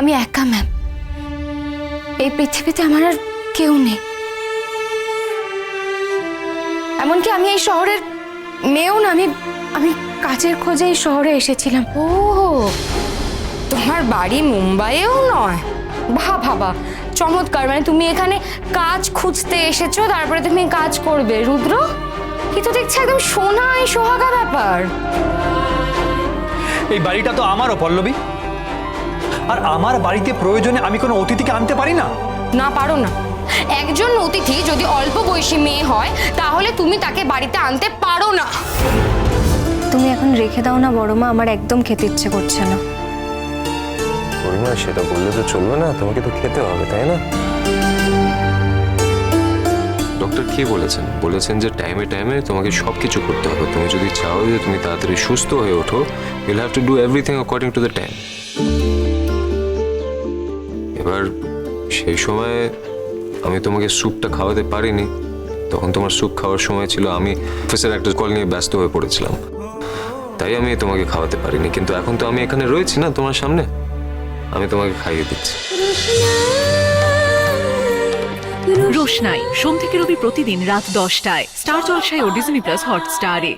আমি একা ম্যাম এই পৃথিবীতে আমার আর কেউ নেই। এমনকি আমি এই শহরের মেয়েও না আমি আমি কাজের খোঁজে এই শহরে এসেছিলাম। ও তোমার বাড়ি মুম্বাইয়েও নয়? বাহ ভাবা চমৎকার মানে তুমি এখানে কাজ খুঁজতে এসেছ তারপরে তুমি কাজ করবে। রুদ্র কি তো দেখছি একদম সোনাই সোহাগা ব্যাপার। এই বাড়িটা তো আমারও পল্লবী। আর আমার বাড়িতে প্রয়োজনে আমি কোনো অতিথিকে আনতে পারি না? না পারো না। একজন অতিথি যদি অল্প বয়সী মেয়ে হয় তাহলে তুমি তাকে বাড়িতে আনতে পারো না। তুমি এখন রেখে দাও না বড় মা আমার একদম খেতে ইচ্ছে করছে না। পরিমা সেটা বললে তো চলবে না তোমাকে তো খেতে হবে তাই না? ডক্টর কি বলেছেন? বলেছেন যে টাইমে টাইমে তোমাকে সব কিছু করতে হবে। তুমি যদি চাও যে তুমি তাড়াতাড়ি সুস্থ হয়ে ওঠো you'll have to do everything according to the time এবার সেই সময় আমি তোমাকে স্যুপটা খাওয়াতে পারিনি। তখন তোমার স্যুপ খাওয়ার সময় ছিল, আমি অফিসের একটা কল নিয়ে ব্যস্ত হয়ে পড়েছিলাম। তাই আমি তোমাকে খাওয়াতে পারিনি, কিন্তু এখন তো আমি এখানে রয়েছি না তোমার সামনে? আমি তোমাকে খাইয়ে দিচ্ছি। রোশনাই, সোম থেকে রবি প্রতিদিন রাত দশটায়, স্টার জলসায় ও ডিজনি প্লাস হটস্টারে।